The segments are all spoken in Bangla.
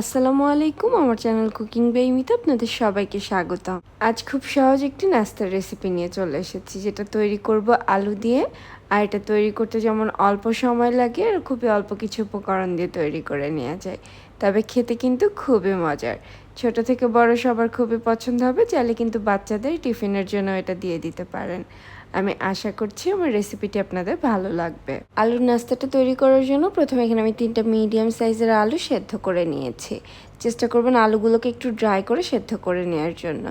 আসসালামু আলাইকুম, আমার চ্যানেল কুকিং বেইমিতে আপনাদের সবাইকে স্বাগত আজ খুব সহজ একটি নাস্তার রেসিপি নিয়ে চলে এসেছি, যেটা তৈরি করব আলু দিয়ে। আর এটা তৈরি করতে যেমন অল্প সময় লাগে, আর খুবই অল্প কিছু উপকরণ দিয়ে তৈরি করে নেওয়া যায়। তবে খেতে কিন্তু খুবই মজার। ছোট থেকে বড় সবার খুবই পছন্দ হবে, চাইলে কিন্তু বাচ্চাদের টিফিনের জন্য এটা দিয়ে দিতে পারেন। আমি আশা করছি আমার রেসিপিটি আপনাদের ভালো লাগবে। আলুর নাস্তাটা তৈরি করার জন্য প্রথমে এখানে আমি তিনটা মিডিয়াম সাইজের আলু সেদ্ধ করে নিয়েছি। চেষ্টা করবেন আলুগুলোকে একটু ড্রাই করে সেদ্ধ করে নেওয়ার জন্য।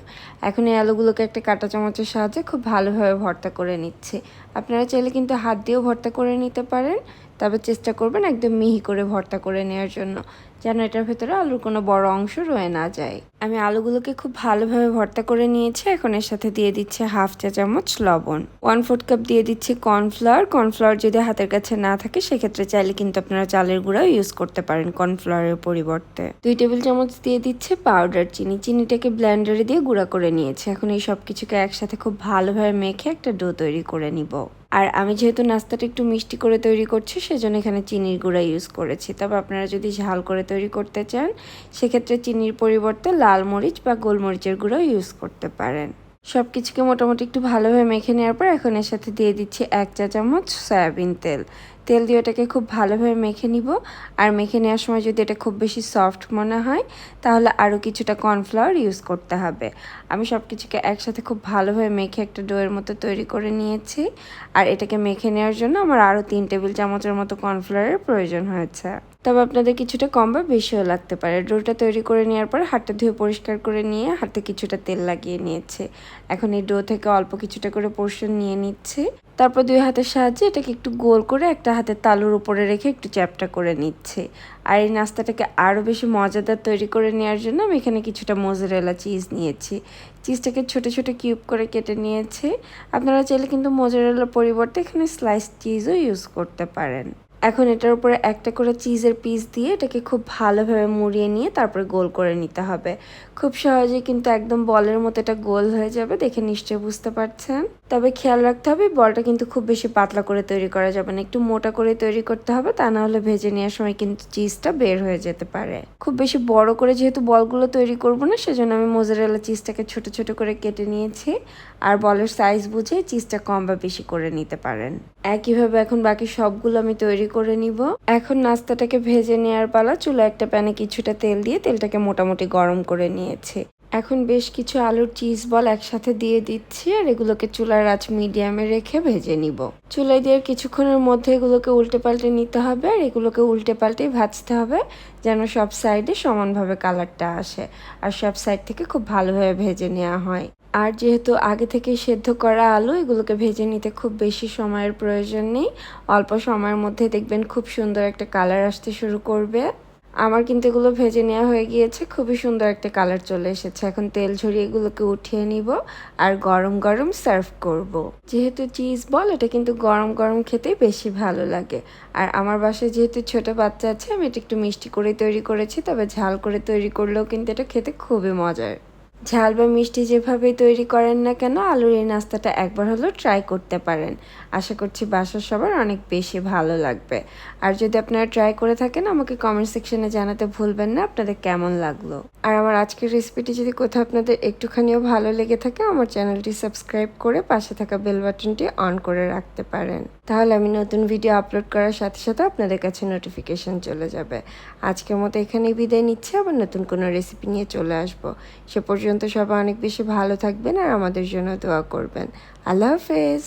এখন এই আলুগুলোকে একটা কাঁটা চামচের সাহায্যে খুব ভালোভাবে ভর্তা করে নিচ্ছে। আপনারা চাইলে কিন্তু হাত দিয়েও ভর্তা করে নিতে পারেন, তবে চেষ্টা করবেন একদম মিহি করে ভর্তা করে নেওয়ার জন্য, যেন এটার ভেতরে আলুর কোনো বড় অংশ রয়ে না যায়। আমি আলুগুলোকে খুব ভালোভাবে ভর্তা করে নিয়েছি, এখন এর সাথে দিয়ে দিচ্ছি হাফ চা চামচ লবণ। ওয়ান ফোর্থ কাপ দিয়ে দিচ্ছি কর্নফ্লাওয়ার কর্নফ্লাওয়ার যদি হাতের কাছে না থাকে, সেক্ষেত্রে চাইলে কিন্তু আপনারা চালের গুঁড়াও ইউজ করতে পারেন কর্নফ্লাওয়ারের পরিবর্তে। দুই টেবিল চামচ দিয়ে দিচ্ছে পাউডার চিনি। চিনিটাকে ব্লেন্ডারে দিয়ে গুঁড়া করে নিয়েছে। এখন এই সব কিছুকে একসাথে খুব ভালোভাবে মেখে একটা ডো তৈরি করে নিব। আর আমি যেহেতু নাস্তাটা একটু মিষ্টি করে তৈরি করছি, সেজন্য এখানে চিনির গুঁড়া ইউজ করেছি। তবে আপনারা যদি ঝাল করে তৈরি করতে চান, সেক্ষেত্রে চিনির পরিবর্তে লাল মরিচ বা গোলমরিচের গুঁড়াও ইউজ করতে পারেন। সব কিছুকে মোটামুটি একটু ভালোভাবে মেখে নেওয়ার পর এখন এর সাথে দিয়ে দিচ্ছি এক চা চামচ সয়াবিন তেল। তেল দিয়ে এটাকে খুব ভালোভাবে মেখে নিব। আর মেখে নেওয়ার সময় যদি এটা খুব বেশি সফট মনে হয়, তাহলে আরও কিছুটা কর্নফ্লাওয়ার ইউজ করতে হবে। আমি সব কিছুকে একসাথে খুব ভালোভাবে মেখে একটা ডোয়ের মতো তৈরি করে নিয়েছি। আর এটাকে মেখে নেওয়ার জন্য আমার আরও তিন টেবিল চামচের মতো কর্নফ্লাওয়ারের প্রয়োজন হয়েছে। তবে আপনাদের কিছুটা কম বা বেশিও লাগতে পারে। ডোটা তৈরি করে নেওয়ার পর হাতটা ধুয়ে পরিষ্কার করে নিয়ে হাতে কিছুটা তেল লাগিয়ে নিয়েছে। এখন এই ডো থেকে অল্প কিছুটা করে পোর্শন নিয়ে নিচ্ছে। তারপর দুই হাতের সাহায্যে এটাকে একটু গোল করে একটা হাতের তালুর উপরে রেখে একটু চ্যাপটা করে নিচ্ছে। আর এই নাস্তাটাকে আরও বেশি মজাদার তৈরি করে নেওয়ার জন্য আমি এখানে কিছুটা মোজারেলা চিজ নিয়েছি। চিজটাকে ছোট ছোট কিউব করে কেটে নিয়েছি। আপনারা চাইলে কিন্তু মোজারেলার পরিবর্তে এখানে স্লাইস চিজও ইউজ করতে পারেন। এখন এটার উপরে একটা করে চিজের পিস দিয়ে এটাকে খুব ভালোভাবে মুড়িয়ে নিয়ে তারপরে গোল করে নিতে হবে। খুব সহজেই কিন্তু একদম বলের মতো এটা গোল হয়ে যাবে দেখে নিশ্চয়ই বুঝতে পারছেন। তবে খেয়াল রাখতে হবে, বলটা কিন্তু খুব বেশি পাতলা করে তৈরি করা যাবে না। একটু মোটা করে তৈরি করতে হবে, তা না হলে ভেজে নেওয়ার সময় কিন্তু চিজটা বের হয়ে যেতে পারে। খুব বেশি বড় করে যেহেতু বলগুলো তৈরি করব না, সেজন্য আমি মোজারেলা চিজটাকে ছোট ছোট করে কেটে নিয়েছি। আর বলের সাইজ বুঝে চিজটা কম বা বেশি করে নিতে পারেন। একইভাবে এখন বাকি সবগুলো আমি তৈরি করে নিব। এখন নাস্তাটাকে ভেজে নেওয়ার পালা চুলা একটা প্যানে কিছুটা তেল দিয়ে তেলটাকে মোটামুটি গরম করে নিয়েছে। এখন বেশ কিছু আলুর চিজ বল একসাথে দিয়ে দিচ্ছি আর এগুলোকে চুলার আঁচ মিডিয়ামে রেখে ভেজে নিব। চুলায় দিয়ে কিছুক্ষণের মধ্যে এগুলোকে উল্টে পাল্টে নিতে হবে আর এগুলোকে উল্টে পাল্টে ভাজতে হবে যেন সব সাইডে সমানভাবে কালারটা আসে আর সব সাইড থেকে খুব ভালোভাবে ভেজে নেওয়া হয়। আর যেহেতু আগে থেকে সেদ্ধ করা আলু, এগুলোকে ভেজে নিতে খুব বেশি সময়ের প্রয়োজন নেই। অল্প সময়ের মধ্যে দেখবেন খুব সুন্দর একটা কালার আসতে শুরু করবে। আমার কিন্তু এগুলো ভেজে নেওয়া হয়ে গিয়েছে। খুবই সুন্দর একটা কালার চলে এসেছে। এখন তেল ঝরিয়ে এগুলোকে উঠিয়ে নিব আর গরম গরম সার্ভ করব। যেহেতু চিজ বল, এটা কিন্তু গরম গরম খেতে বেশি ভালো লাগে। আর আমার বাসায় যেহেতু ছোট বাচ্চা আছে, আমি এটা একটু মিষ্টি করে তৈরি করেছি, তবে ঝাল করে তৈরি করলেও কিন্তু এটা খেতে খুবই মজার। ঝাল বা মিষ্টি যেভাবেই তৈরি করেন না কেন, আলুর এই নাস্তাটা একবার হলেও ট্রাই করতে পারেন। আশা করছি বাসার সবার অনেক বেশি ভালো লাগবে। আর যদি আপনারা ট্রাই করে থাকেন, আমাকে কমেন্ট সেকশনে জানাতে ভুলবেন না, আপনাদের কেমন লাগল? আর আমার আজকের রেসিপিটি যদি কোথাও আপনাদের একটুখানিও ভালো লেগে থাকে, আমার চ্যানেলটি সাবস্ক্রাইব করে পাশে থাকা বেল বাটনটি অন করে রাখতে পারেন। তাহলে আমি নতুন ভিডিও আপলোড করার সাথে সাথে আপনাদের কাছে নোটিফিকেশন চলে যাবে। আজকের মতো এখানেই বিদায় নিচ্ছে, আবার নতুন কোনো রেসিপি নিয়ে চলে আসব। সে পর্যন্ত সবাই অনেক বেশি ভালো থাকবেন আর আমাদের জন্য দোয়া করবেন। আল্লাহ হাফেজ।